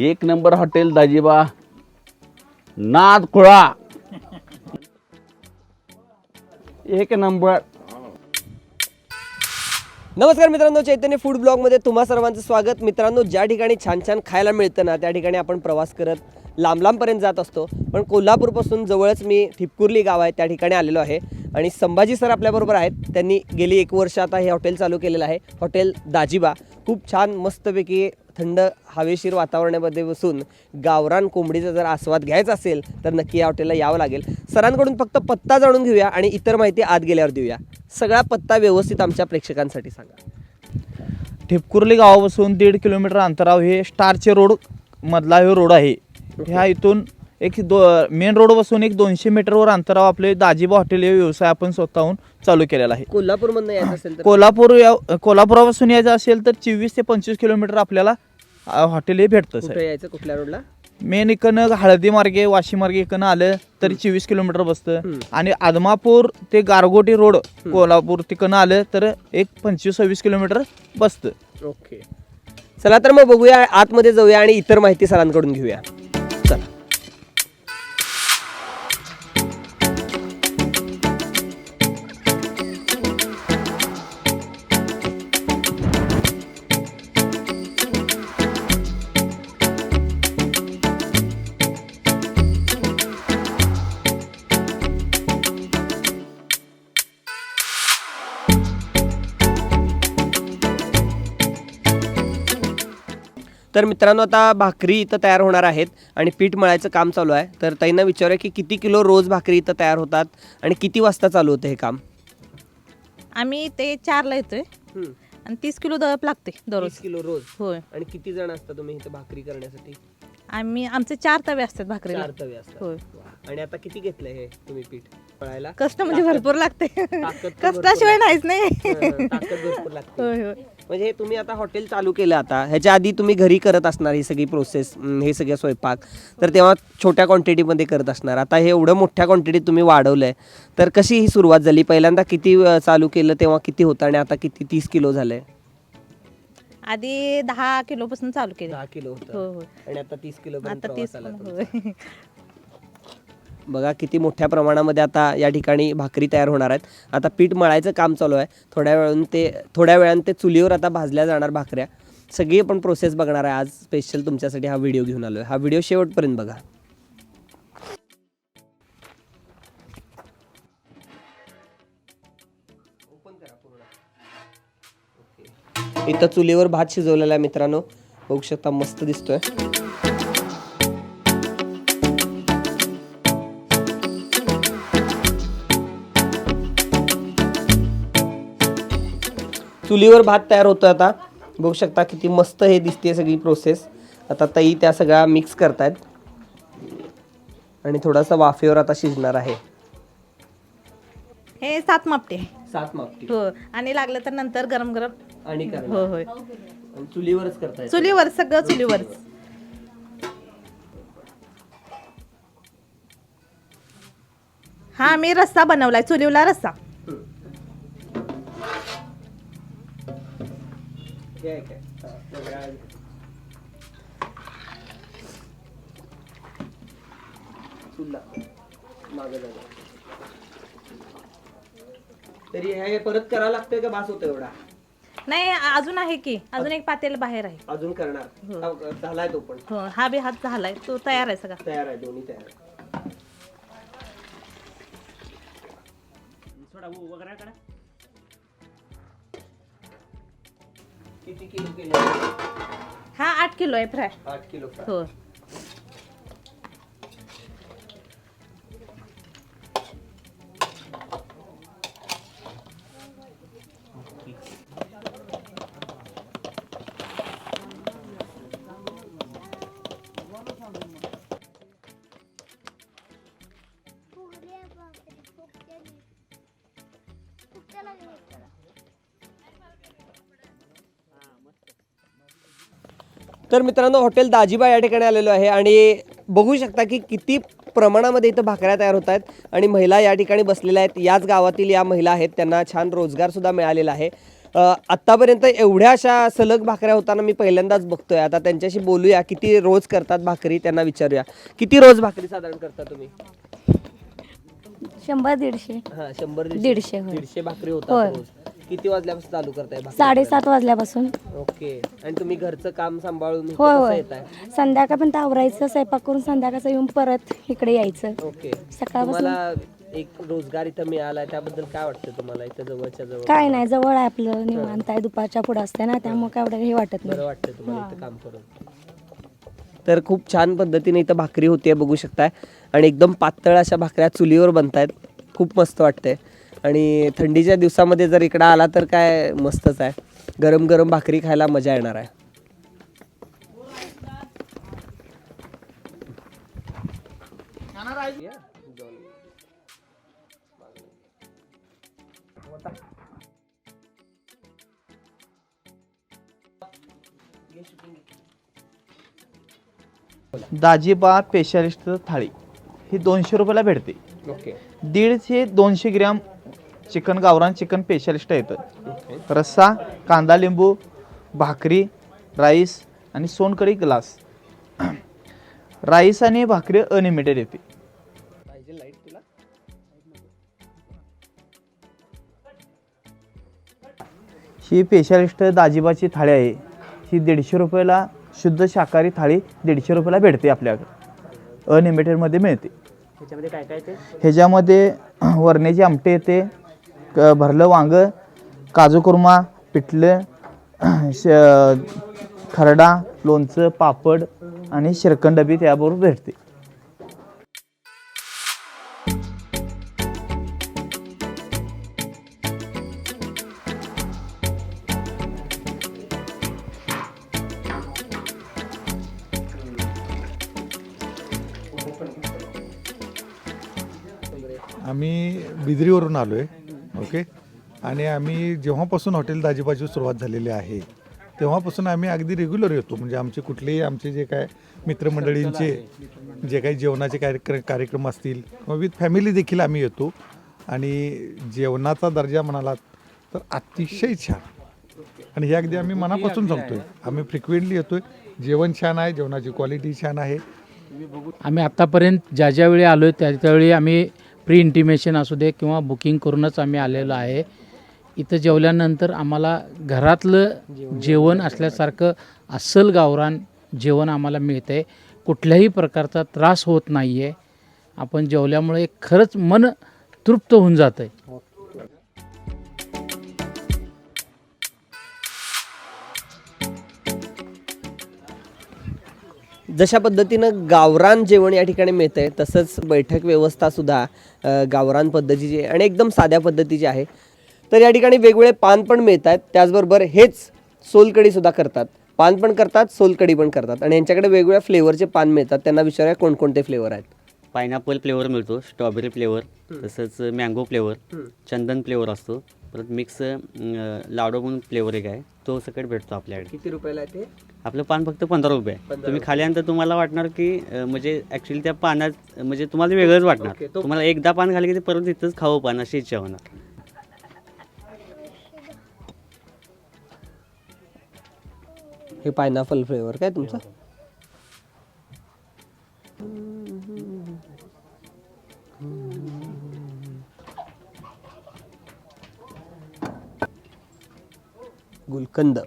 एक number hotel Dajiba. नाद खुळा. एक नंबर. नमस्कार मित्रांनो चैतन्य फूड ब्लॉगमध्ये तुम्हा सर्वांचं स्वागत. मित्रांनो ज्या ठिकाणी छान छान खायला मिळतं ना त्या ठिकाणी आपण प्रवास करत लांब लांबपर्यंत जात असतो. पण कोल्हापूरपासून जवळच मी ठिपकुर्ली गाव आहे त्या ठिकाणी आलेलो आहे. आणि संभाजी सर आपल्याबरोबर आहेत. त्यांनी गेली एक वर्ष आता हे हॉटेल चालू केलेलं आहे. हॉटेल दाजिबा. खूप छान मस्तपैकी थंड हवेशीर वातावरणामध्ये बसून गावरान कोंबडीचा जर आस्वाद घ्यायचा असेल तर नक्की या हॉटेलला यावं लागेल. सरांकडून फक्त पत्ता जाणून घेऊया आणि इतर माहिती आत गेल्यावर देऊया. सगळा पत्ता व्यवस्थित आमच्या प्रेक्षकांसाठी सांगा. ठिपकुर्ली गावापासून दीड किलोमीटर अंतरावर हे स्टारचे रोड मधला हे रोड आहे. ह्या इथून एक दो मेन रोडपासून एक दोनशे मीटरवर अंतरावर आपले दाजीबा हॉटेल हे व्यवसाय आपण स्वतःहून चालू केलेला आहे. कोल्हापूरमधनं यायचं असेल तर? कोल्हापूर या कोल्हापुरापासून यायचं असेल तर चोवीस ते पंचवीस किलोमीटर आपल्याला हॉटेल हे भेटतं कुठे यायचं? कुठल्या रोडला मेन इकडनं हळदी मार्गे वाशी मार्गे इकडनं आलं तरी चोवीस किलोमीटर बसतं. हम्म. आणि आदमापूर ते गारगोटी रोड कोल्हापूर तिकडनं आलं तर एक पंचवीस सव्वीस किलोमीटर बसतं. ओके. चला तर मग बघूया आतमध्ये जाऊया आणि इतर माहिती सरांकडून घेऊया. तर मित्रांनो आता भाकरी इथं तयार होणार आहेत आणि पीठ मळायचं काम चालू आहे. तर ताईंना विचारूया की किती किलो रोज भाकरी इथं तयार होतात आणि किती वाजता चालू होतं हे काम? आम्ही ते चारला येतोय. आणि तीस किलो दळप लागते दररोज. किलो रोज? होय. आणि किती जण असता तुम्ही इथं भाकरी करण्यासाठी? आम्ही आमचे चार तवे असतात भाकरीला. चार तवे असतात. वा. आणि आता किती घेतलंय हे तुम्ही पीठ मळायला? कष्ट म्हणजे भरपूर लागते. ताकद कष्टाशिवाय नाहीच नाही. हं, ताकद भरपूर लागते. होय होय. म्हणजे हे तुम्ही आता हॉटेल चालू केलं आता ह्याच्या आधी तुम्ही घरी करत असणार ही सगळी प्रोसेस हे सगळं स्वयंपाक. तर तेव्हा छोट्या क्वांटिटीमध्ये करत असणार. आता हे एवढं मोठ्या क्वांटिटीत तुम्ही वाढवलं आहे तर कशी ही सुरुवात झाली? पहिल्यांदा किती चालू केलं तेव्हा किती होतं आणि आता किती तीस किलो झालंय? आधी दहा किलो पासून चालू केले. दहा किलो होतं. होय होय आणि आता तीस किलो आता तीस बघा किती मोठ्या प्रमाणामध्ये आता या ठिकाणी भाकरी तयार होणार आहेत. आता पीठ मळायचं काम चालू आहे. थोड्या वेळानं ते थोड्या वेळानं ते चुलीवर आता भाजल्या जाणार भाकऱ्या. सगळी आपण प्रोसेस बघणार आहे. आज स्पेशल तुमच्यासाठी हा व्हिडिओ घेऊन आलो आहे हा व्हिडिओ शेवटपर्यंत बघा. इथं चुलीवर भात शिजवलेला आहे मित्रांनो. बघू शकता मस्त दिसतोय. चुलीवर भात तयार होतो आता. बघू शकता किती मस्त हे दिसते सगळी प्रोसेस आता ताई त्या सगळ्या मिक्स करतायत. आणि थोडासा वाफेवर आता शिजणार आहे. हे सात मापटे. सात मापटी. हो आणि लागलं तर नंतर गरम गरम. आणि हो. होय आणि चुलीवरच करतायत. चुलीवर सगळं चुलीवर हा मी रस्सा बनवलाय चुलीवला रस्सा. हे आहे. काय? हा, वेगळा- चुला. मागं जागा. तरी हे परत करावं लागतंय का बास होतं एवढा? नाही अजून आहे की. अजून एक पातेल बाहेर आहे. अजून करणार? हा, झालाय तो पण. हो हा बी हात झालाय. तो तयार आहे सगळा. तयार आहे दोन्ही तयार आहे. किती किलो केले? हा आठ किलो आहे फ्राय. आठ किलो फ्राय. हो. तर मित्रांनो हॉटेल दाजीबा या ठिकाणी आलेलो आहे आणि बघू शकता की किती प्रमाणामध्ये इथं भाकऱ्या तयार होत आहेत आणि महिला या ठिकाणी बसलेल्या आहेत. याच गावातील या महिला आहेत त्यांना छान रोजगार सुद्धा मिळालेला आहे. आत्तापर्यंत एवढ्या अशा सलग भाकऱ्या होताना मी पहिल्यांदाच बघतोय. आता त्यांच्याशी बोलूया किती रोज करतात भाकरी त्यांना विचारूया. किती रोज भाकरी साधारण करता तुम्ही? शंभर दीडशे. हा शंभर दीडशे. दीडशे भाकरी. होतात रोज. किती वाजल्यापासून चालू करताय भाकरी? साडेसात वाजल्यापासून? ओके. आणि तुम्ही घरचं काम सांभाळून इथं होय कसं होय. येताय? संध्याकाळपर्यंत आवरायचं स्वयंपाक करून संध्याकाळचं येऊन परत इकडे यायचं. ओके. सकाळपासून. तुम्हाला एक रोजगार इथं मिळाला त्याबद्दल काय वाटतं तुम्हाला? इथं जवळच्या जवळ काय नाही जवळ आहे आपलं निवांत आहे दुपारच्या पुढं असते ना त्यामुळे काय एवढं हे वाटत बरं नाही वाटतं तुम्हाला इथं काम करून. तर खूप छान पद्धतीने इथं भाकरी होते बघू शकताय. आणि एकदम पातळ अशा भाकऱ्या चुलीवर बनतायत. खूप मस्त वाटतंय. आणि थंडीच्या दिवसामध्ये जर इकडं आला तर काय मस्तच आहे. गरम गरम भाकरी खायला मजा येणार आहे. दाजीबा स्पेशालिस्ट थाळी. ही दोनशे रुपयाला भेटते. ओके. दीडशे दोनशे ग्रॅम चिकन गावरान चिकन स्पेशालिस्ट येतं रस्सा कांदा लिंबू भाकरी राईस आणि सोनकढी ग्लास. राईस आणि भाकरी अनलिमिटेड येते. ही स्पेशालिस्ट दाजीबाची थाळी आहे. ही दीडशे रुपयाला शुद्ध शाकाहारी थाळी दीडशे रुपयाला भेटते आपल्याकडे. अनलिमिटेडमध्ये मिळते. ह्याच्यामध्ये काय काय ह्याच्यामध्ये वरण्याची आमटे येते. क- भरलं वांगं काजू कुर्मा पिठलं श खरडा लोणचं पापड आणि श्रीखंड बी त्याबरोबर भेटते. आम्ही बिदरीवरून आलो आहे ओके. आणि आम्ही जेव्हापासून हॉटेल दाजीबाजी सुरुवात झालेली आहे तेव्हापासून आम्ही अगदी रेग्युलर येतो. म्हणजे आमचे कुठलेही आमचे जे काय मित्रमंडळींचे जे काही जेवणाचे कार्यक्र कार्यक्रम असतील किंवा विथ फॅमिली देखील आम्ही येतो. आणि जेवणाचा दर्जा म्हणालात तर अतिशय छान. आणि हे अगदी आम्ही मनापासून सांगतोय. आम्ही फ्रिक्वेंटली येतोय. जेवण छान आहे जेवणाची क्वालिटी छान आहे. आम्ही आत्तापर्यंत ज्या ज्यावेळी आलो आहे त्या त्यावेळी आम्ही प्री इंटिमेशन असू दे किंवा बुकिंग करूनच आम्ही आलेलो आहे. इथं जेवल्यानंतर आम्हाला घरातलं जेवण असल्यासारखं अस्सल गावरान जेवण आम्हाला मिळतं आहे कुठल्याही प्रकारचा त्रास होत नाही आहे आपण जेवल्यामुळे खरंच मन तृप्त होऊन जातं आहे जशा पद्धतीनं गावरान जेवण या ठिकाणी मिळतंय तसंच बैठक व्यवस्था सुद्धा अ, गावरान पद्धतीची आहे आणि एकदम साध्या पद्धतीची आहे. तर या ठिकाणी वेगवेगळे पान पण मिळत आहेत त्याचबरोबर हेच सोलकडी सुद्धा करतात. पान पण करतात सोलकडी पण करतात आणि यांच्याकडे वेगवेगळ्या फ्लेवरचे पान मिळतात. त्यांना विचारूया कोणकोणते फ्लेवर आहेत. पायनॅपल फ्लेवर मिळतो स्ट्रॉबेरी फ्लेवर तसंच मँगो फ्लेवर चंदन फ्लेवर असतो. परत मिक्स लाडू म्हणून फ्लेवर एक आहे. तो सकट भेटतो आपल्याकडे. किती रुपयाला आहे ते? आपलं पान फक्त पंधरा रुपये. तुम्ही खाल्यानंतर तुम्हाला वाटणार की अं, म्हणजे ॲक्च्युली त्या पानात म्हणजे तुम्हाला वेगळंच वाटणार. ओके, तो- तुम्हाला एकदा पान खाली की ते परत तिथंच खावं पान अशी इच्छा होणार. हे पायनॅपल फ्लेवर काय तुमचा? गुलकंद.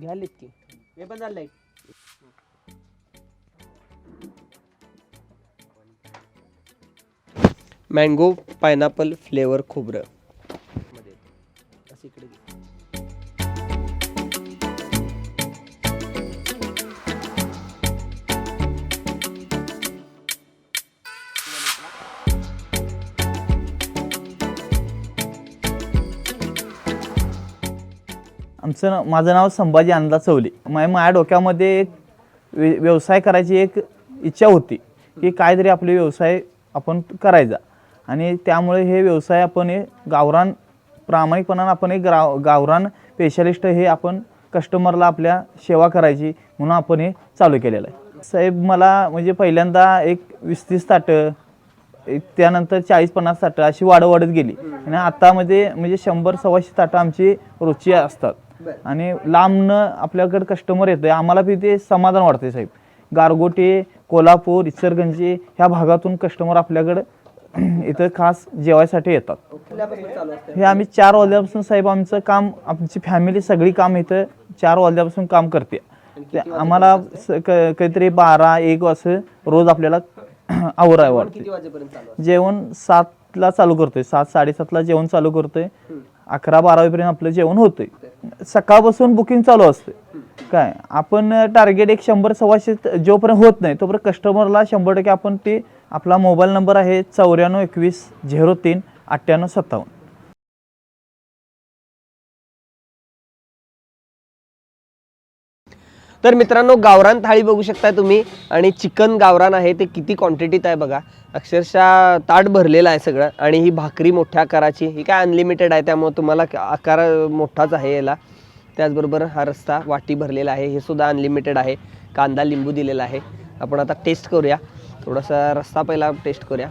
घ्यालीत की. हे पण झालंय. मँगो पायनॅपल फ्लेवर खोबरं. आमचं नाव माझं नाव संभाजी आनंदा चवले माझ्या म्हणजे माझ्या डोक्यामध्ये एक व्य- व्यवसाय करायची एक इच्छा होती की काहीतरी आपले व्यवसाय आपण करायचा. आणि त्यामुळे हे व्यवसाय आपण हे गावरान प्रामाणिकपणानं आपण एक गाव गावरान स्पेशलिस्ट हे आपण कस्टमरला आपल्या सेवा करायची म्हणून आपण हे चालू केलेलं आहे. साहेब मला म्हणजे पहिल्यांदा एक वीस तीस ताटं एक त्यानंतर चाळीस पन्नास ताटं अशी वाढत वाढत गेली. आणि आता म्हणजे शंभर सव्वाशे ताटं आमची रोजची असतात. आणि लांबनं आपल्याकडे कस्टमर येतोय. आम्हाला बी ते समाधान वाटते साहेब. गारगोटे कोल्हापूर इचलगंजी ह्या भागातून कस्टमर आपल्याकडं इथं खास जेवायसाठी येतात. हे आम्ही चार वाजल्यापासून साहेब आमचं काम आमची फॅमिली सगळी काम इथं चार वाजल्यापासून काम करते. ते आम्हाला काहीतरी बारा एक असं रोज आपल्याला आवराय वाटते जेवण सातला चालू करतोय. सात साडेसातला जेवण चालू करतोय. अकरा बारावीपर्यंत आपलं जेवण होतंय. सकाळपासून बुकिंग चालू असते काय? आपण टार्गेट एक शंभर सव्वाशे जोपर्यंत होत नाही तोपर्यंत कस्टमरला शंभर टक्के आपण ते आपला मोबाईल नंबर आहे चौऱ्याण्णव एकवीस झिरो तीन अठ्ठ्याण्णव सत्तावन्न. तर मित्रांनो गावरान थाळी बघू शकता तुम्ही आणि चिकन गावरान आहे ते किती क्वांटिटीत आहे बघा. अक्षरशः ताट भरलेलं आहे सगळं आणि ही भाकरी मोठ्या आकाराची ही काय अनलिमिटेड आहे त्यामुळे तुम्हाला आकार मोठाच आहे याला. त्याचबरोबर हा रस्ता वाटी भरलेला आहे हे सुद्धा अनलिमिटेड आहे. कांदा लिंबू दिलेला आहे. आपण आता टेस्ट करूया. थोडासा रस्ता पहिला टेस्ट करूया.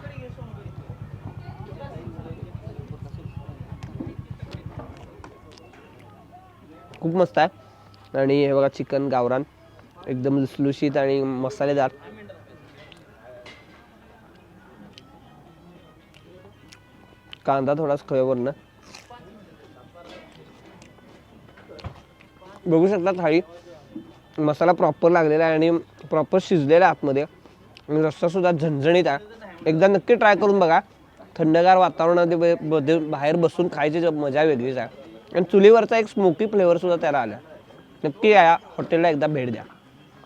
खूप मस्त आहे. आणि हे बघा चिकन गावरान. एकदम लुसलुशीत आणि मसालेदार. कांदा थोडाच खव्यावरनं बघू शकता थाळी. मसाला प्रॉपर लागलेला आहे आणि प्रॉपर शिजलेला आतमध्ये. आणि रस्सा सुद्धा झणझणीत आहे. एकदा नक्की ट्राय करून बघा. थंडगार वातावरणामध्ये बाहेर बसून खायची मजा वेगळीच आहे. आणि चुलीवरचा एक स्मोकी फ्लेवर सुद्धा त्याला आला. नक्की या हॉटेलला एकदा भेट द्या